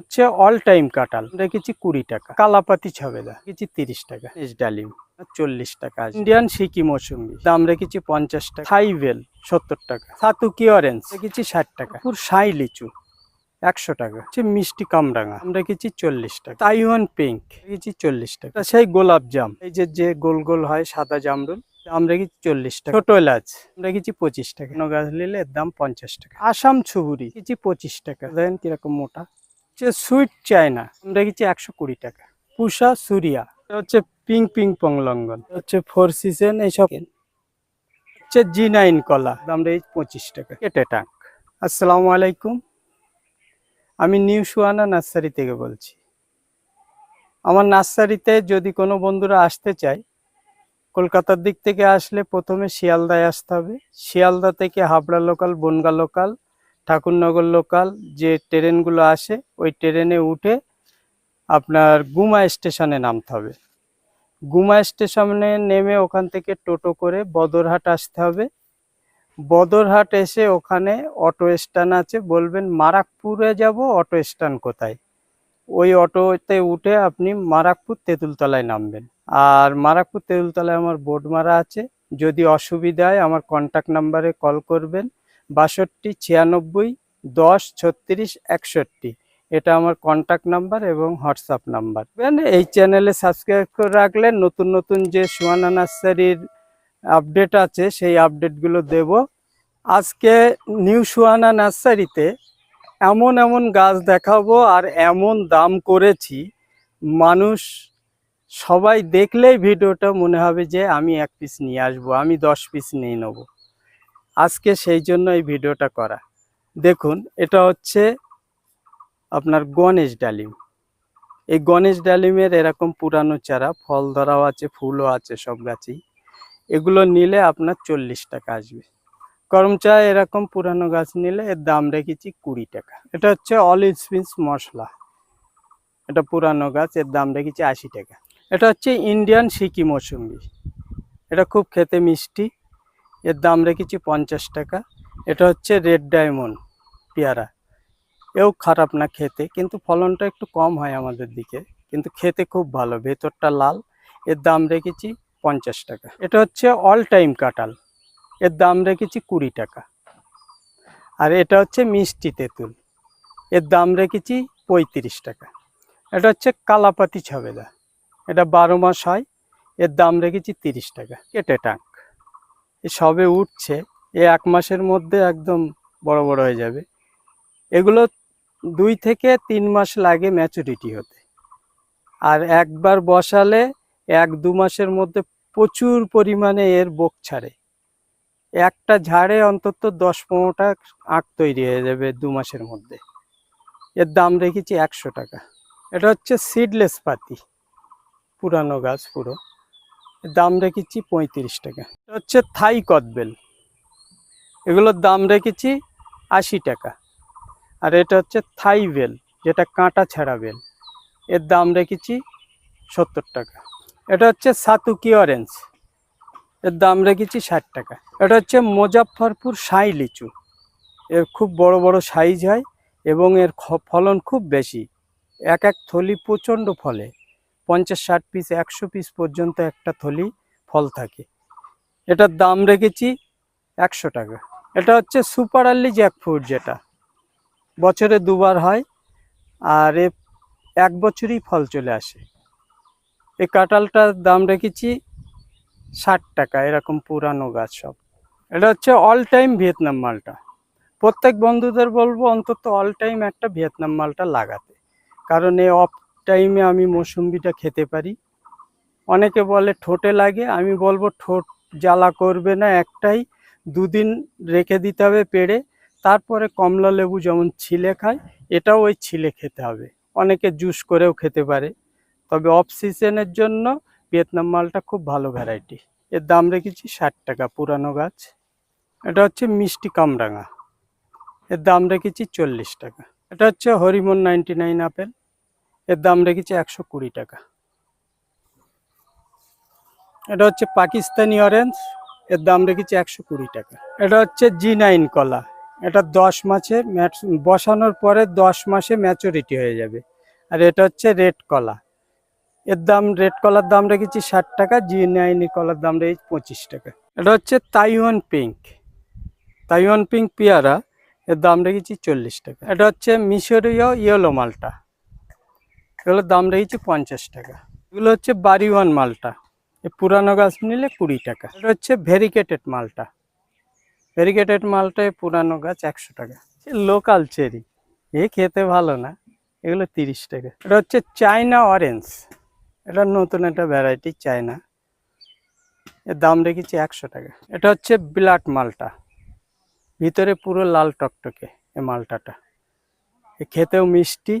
হচ্ছে all time কাঁঠাল। রেখেছি কুড়ি টাকা। কালাপাতি ছবেদা রেখেছি তিরিশ টাকা। এস ডালিম। চল্লিশ টাকা ইন্ডিয়ান সিকি মৌসুমি দাম রেখেছি পঞ্চাশ টাকা। থাইভেল সত্তর টাকা। সাতুকি অরেঞ্জ রেখেছি ষাট টাকা। পুর সাই লিচু একশো টাকা। হচ্ছে মিষ্টি কামরাঙা আমরা রেখেছি চল্লিশ টাকা। তাইওয়ান পিঙ্ক রেখেছি চল্লিশ টাকা। সেই গোলাপ জাম এই যে যে গোল গোল হয় সাদা জামরুল আমরা রেখেছি চল্লিশ টাকা। ছোট এলাচ দাম রেখেছি পঁচিশ টাকা। গাছ নিলে এর দাম পঞ্চাশ টাকা। আসাম ছুবুরি রেখেছি পঁচিশ টাকা। দেখেন কীরকম মোটা। হচ্ছে সুইট চায়না। আমরা গেছি একশো কুড়ি টাকা। পুষা সুরিয়া। হচ্ছে পিং পিং পং লঙ্গন। হচ্ছে ফোর সিজন, এইসব হচ্ছে জি নাইন কলা। দাম রেখেছি পঁচিশ টাকা। কেটে টাক। আসসালামু আলাইকুম। আমি নিউ সুয়ানা নার্সারি থেকে বলছি। আমার নার্সারিতে যদি কোনো বন্ধুরা আসতে চায়, কলকাতার দিক থেকে আসলে প্রথমে শিয়ালদায় আসতে হবে। শিয়ালদা থেকে Habra local Bongaon local Thakurnagar local যে ট্রেনগুলো আসে, ওই ট্রেনে উঠে আপনার গুমা স্টেশনে নামতে হবে। গুমা স্টেশনে নেমে ওখান থেকে টোটো করে বদরহাট আসতে হবে। বদরহাট এসে ওখানে অটো স্ট্যান্ড আছে, বলবেন মারাকপুরে যাব, অটো স্ট্যান্ড কোথায়? ওই অটোতে উঠে আপনি মারাকপুর তেঁতুলতলায় নামবেন। আর মারাকপুর তেঁতুলতলায় আমার বোর্ড মারা আছে। যদি অসুবিধা হয়, আমার কন্ট্যাক্ট নাম্বারে কল করবেন। বাষট্টি, ছিয়ানব্বই, দশ, ছত্রিশ, একষট্টি। এটা আমার কন্ট্যাক্ট নাম্বার এবং হোয়াটসঅ্যাপ নাম্বার এই চ্যানেলে সাবস্ক্রাইব করে রাখলে নতুন নতুন যে সুয়ানা নার্সারির আপডেট আছে, সেই আপডেটগুলো দেব। আজকে নিউ সুয়ানা নার্সারিতে এমন এমন গাছ দেখাবো আর এমন দাম করেছি। মানুষ সবাই দেখলেই ভিডিওটা মনে হবে যে আমি এক পিস নিয়ে আসব, আমি দশ পিস নিয়ে নেব। আজকে সেই জন্য এই ভিডিওটা করা। দেখুন, এটা হচ্ছে আপনার গণেশ ডালিম। এই গণেশ ডালিমের এরকম পুরানো চারা, ফল ধরাও আছে, ফুলও আছে, সব গাছেই। এগুলো নিলে আপনার চল্লিশ টাকা আসবে। করমচা এরকম পুরানো গাছ নিলে এর দাম রেখেছি কুড়ি টাকা। এটা হচ্ছে অল স্পিন্স মশলা। এটা পুরানো গাছ, এর দাম রেখেছি আশি টাকা। এটা হচ্ছে ইন্ডিয়ান সিকি মৌসুমি। এটা খুব খেতে মিষ্টি। এর দাম রেখেছি পঞ্চাশ টাকা। এটা হচ্ছে রেড ডায়মন্ড পেয়ারা। এও খারাপ না খেতে, কিন্তু ফলনটা একটু কম হয় আমাদের দিকে, কিন্তু খেতে খুব ভালো, ভেতরটা লাল। এর দাম রেখেছি পঞ্চাশ টাকা। এটা হচ্ছে অল টাইম কাঁঠাল। এর দাম রেখেছি কুড়ি টাকা। আর এটা হচ্ছে মিষ্টি তেঁতুল। এর দাম রেখেছি পঁয়ত্রিশ টাকা। এটা হচ্ছে কালাপাতি ছবেদা। এটা বারো মাস হয়, এর দাম রেখেছি তিরিশ টাকা। কেটে টাক সবে উঠছে, এ এক মাসের মধ্যে একদম বড় বড় হয়ে যাবে। এগুলো দুই থেকে তিন মাস লাগে ম্যাচুরিটি হতে। আর একবার বসালে এক দু মাসের মধ্যে প্রচুর পরিমাণে এর বোক ছাড়ে। একটা ঝাড়ে অন্তত দশ পনেরোটা আখ তৈরি হয়ে যাবে দু মাসের মধ্যে। এর দাম রেখেছি একশো টাকা। এটা হচ্ছে সিডলেস পাতি। পুরানো গাছ পুরো। দাম রেখেছি পঁয়ত্রিশ টাকা। এটা হচ্ছে থাই কদবেল। এগুলোর দাম রেখেছি আশি টাকা। আর এটা হচ্ছে থাই বেল, যেটা কাঁটা ছাড়া বেল। এর দাম রেখেছি সত্তর টাকা। এটা হচ্ছে সাতুকি অরেঞ্জ। এর দাম রেখেছি ষাট টাকা। এটা হচ্ছে মুজাফফরপুর সাই লিচু। এর খুব বড় বড় সাইজ হয় এবং এর ফলন খুব বেশি। এক এক থলি প্রচণ্ড ফলে। পঞ্চাশ, ষাট পিস একশো পিস পর্যন্ত একটা থলি ফল থাকে। এটার দাম রেখেছি একশো টাকা। এটা হচ্ছে সুপার আর্লি জ্যাকফ্রুট যেটা। বছরে দুবার হয় আর এ এক বছরই ফল চলে আসে। এই কাঁঠালটার দাম রেখেছি ষাট টাকা, এরকম পুরানো গাছ সব। এটা হচ্ছে অল টাইম ভিয়েতনাম মালটা। প্রত্যেক বন্ধুদের বলব অন্তত অল টাইম একটা ভিয়েতনাম মালটা লাগাতে। কারণ এই অফ টাইমে আমি মৌসুম্বিটা খেতে পারি। অনেকে বলে ঠোঁটে লাগে, আমি বলব ঠোঁট জ্বালা করবে না, একটাই। দুদিন রেখে দিতে হবে পেড়ে, তারপরে কমলা লেবু যেমন ছিলে খায়, এটাও ওই ছিলে খেতে হবে। অনেকে জুস করেও খেতে পারে। তবে অফ সিজনের জন্য ভিয়েতনাম মালটা খুব ভালো ভ্যারাইটি এর দাম রেখেছি ষাট টাকা পুরানো গাছ। এটা হচ্ছে মিষ্টি কামরাঙা। এর দাম রেখেছি চল্লিশ টাকা। এটা হচ্ছে হরিমন নাইনটি নাইন আপেল এর দাম রেখেছি একশো কুড়ি টাকা। এটা হচ্ছে পাকিস্তানি অরেঞ্জ এর দাম রেখেছি একশো কুড়ি টাকা। এটা হচ্ছে জি নাইন কলা। এটা দশ মাসে বসানোর পরে দশ মাসে ম্যাচুরিটি হয়ে যাবে। আর এটা হচ্ছে রেড কলা। এর দাম রেড কলার দাম রেখেছি ষাট টাকা জি নাইনি কলার দাম রেখেছি পঁচিশ টাকা। এটা হচ্ছে তাইওয়ান পিঙ্ক তাইওয়ান পিঙ্ক পেয়ারা, এর দাম রেখেছি চল্লিশ টাকা। এটা হচ্ছে মিশরীয় ইয়েলো মালটা এগুলোর দাম রেখেছি পঞ্চাশ টাকা। এগুলো হচ্ছে বাড়িওয়ান মালটা। এই পুরানো গাছ নিলে কুড়ি টাকা। এটা হচ্ছে ভেরিকেটেড মালটা। ভেরিকেটেড মালটায় পুরানো গাছ একশো টাকা। Local cherry. এ খেতে ভালো না। এগুলো তিরিশ টাকা। এটা হচ্ছে চায়না অরেঞ্জ। এটা নতুন একটা ভ্যারাইটি চায়না। এর দাম রেখেছি একশো টাকা। এটা হচ্ছে ব্লাড মালটা। ভিতরে পুরো লাল টকটকে এ মালটাটা। এ খেতেও মিষ্টি।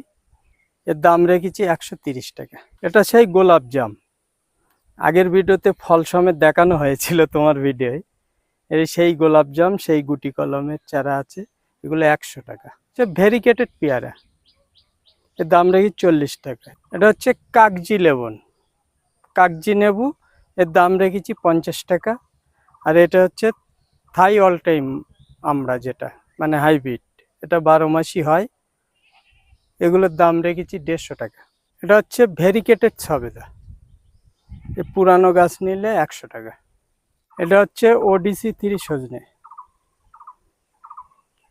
এর দাম রেখেছি একশো টাকা। এটা সেই গোলাপ জাম। আগের ভিডিওতে ফল সমেত দেখানো হয়েছিল তোমার ভিডিওয়। এই সেই গোলাপ জাম, সেই গুটি কলমের চারা আছে, এগুলো একশো টাকা। সে ভেরিকেটেড পেয়ারা। এর দাম রেখেছি চল্লিশ টাকা। এটা হচ্ছে কাগজি লেবন। কাগজি নেবু এর দাম রেখেছি পঞ্চাশ টাকা। আর এটা হচ্ছে থাই অল টাইম আমরা যেটা মানে হাইব্রিড। এটা বারো মাসই হয়। এগুলোর দাম রেখেছি দেড়শো টাকা। এটা হচ্ছে ভেরিকেটেড সবেদা। এ পুরানো গাছ নিলে একশো টাকা। এটা হচ্ছে ওডিসি তিরিশ সজনে।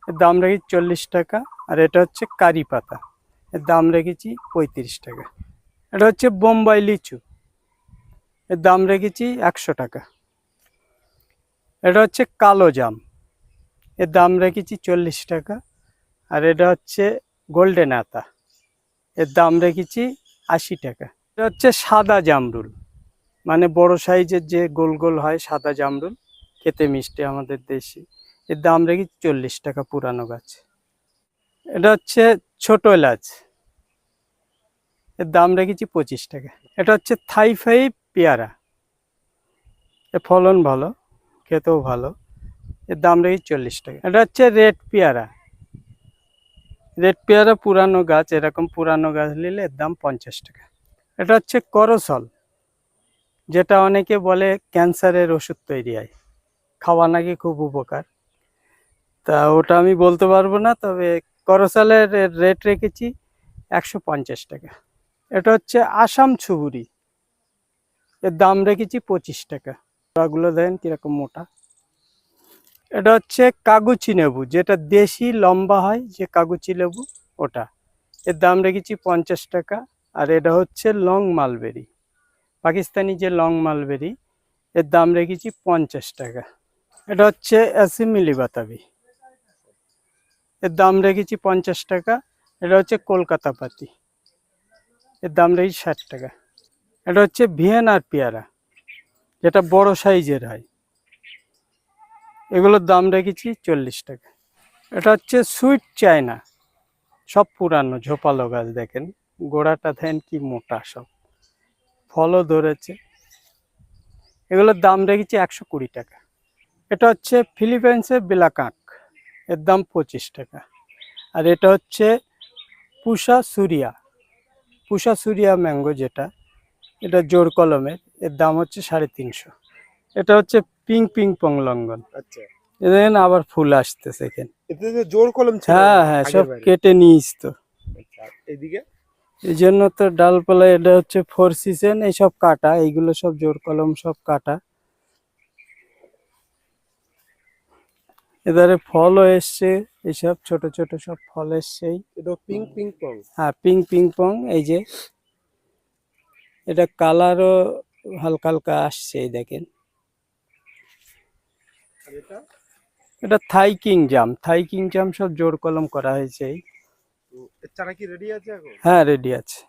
এর দাম রেখেছি চল্লিশ টাকা আর এটা হচ্ছে কারি পাতা। এর দাম রেখেছি পঁয়ত্রিশ টাকা। এটা হচ্ছে বোম্বাই লিচু। এর দাম রেখেছি একশো টাকা। এটা হচ্ছে কালো জাম। এর দাম রেখেছি চল্লিশ টাকা। আর এটা হচ্ছে গোল্ডেন আতা। এর দাম রেখেছি আশি টাকা। এটা হচ্ছে সাদা জামরুল। মানে বড় সাইজের যে গোল গোল হয় সাদা জামরুল, খেতে মিষ্টি আমাদের দেশি। এর দাম রেখেছি চল্লিশ টাকা পুরানো গাছ। এটা হচ্ছে ছোট এলাচ। এর দাম রেখেছি পঁচিশ টাকা। এটা হচ্ছে থাই ফাই পেয়ারা। এর ফলন ভালো, খেতেও ভালো। এর দাম রেখেছি চল্লিশ টাকা। এটা হচ্ছে রেড পেয়ারা। রেড পেয়ারা পুরানো গাছ, এরকম পুরানো গাছ নিলে এর দাম পঞ্চাশ টাকা। এটা হচ্ছে করসল, যেটা অনেকে বলে ক্যান্সারের ওষুধ তৈরি হয়। খাওয়া নাকি খুব উপকার। তা ওটা আমি বলতে পারব না, তবে করসালের রেট রেখেছি একশো পঞ্চাশ টাকা। এটা হচ্ছে আসাম ছুবুরি, এর দাম রেখেছি পঁচিশ টাকা। ওগুলো দেখেন কীরকম মোটা। এটা হচ্ছে কাগুচি লেবু, যেটা দেশি লম্বা হয়, যে কাগুচি লেবু, ওটা। এর দাম রেখেছি পঞ্চাশ টাকা, আর এটা হচ্ছে লং মালবেরি, পাকিস্তানি যে লং মালবেরি, এর দাম রেখেছি পঞ্চাশ টাকা। এটা হচ্ছে অ্যাসিমিলি বাতাবি, এর দাম রেখেছি পঞ্চাশ টাকা, এটা হচ্ছে কলকাতা পাতি, এর দাম রেখেছি ষাট টাকা। এটা হচ্ছে ভিয়েনার পেয়ারা, যেটা বড় সাইজের হয়। এগুলোর দাম রেখেছি চল্লিশ টাকা। এটা হচ্ছে সুইট চায়না। সব পুরানো ঝোপালো গাছ দেখেন। গোড়াটা দেখেন কি মোটা সব। ফলও ধরেছে। এগুলোর দাম রেখেছি একশো কুড়ি টাকা। এটা হচ্ছে ফিলিপাইন্সের বিলাকাঁক। এর দাম পঁচিশ টাকা। আর এটা হচ্ছে পুষা সুরিয়া। পুষা সুরিয়া ম্যাঙ্গো যেটা, এটা জোর কলমের। এর দাম হচ্ছে সাড়ে তিনশো। এটা হচ্ছে পিং পিং পং লঙ্ঘন আচ্ছা। এ দেখেন আবার ফুল আসতেছে এখানে। এতে তো জোর কলম ছিল হ্যাঁ হ্যাঁ সব কেটে নিস তো। আচ্ছা, এই জন্য তো ডালপালা এটা হচ্ছে ফোর সিজন এইসব কাটা এইগুলো সব জোর কলম সব কাটা। এধারে ফলও এসছে এইসব ছোট ছোট সব ফল এসছেই। এটা পিং পিং পং। হ্যাঁ পিং পিং পং এই যে। এটা কালারও হালকা হালকা আসছে এই দেখেন। এটা? এটা থাই কিং জাম থাই কিং জাম সব জোর কলম করা হয়েছে চারা কি রেডি আছে এখন? হ্যাঁ রেডি আছে।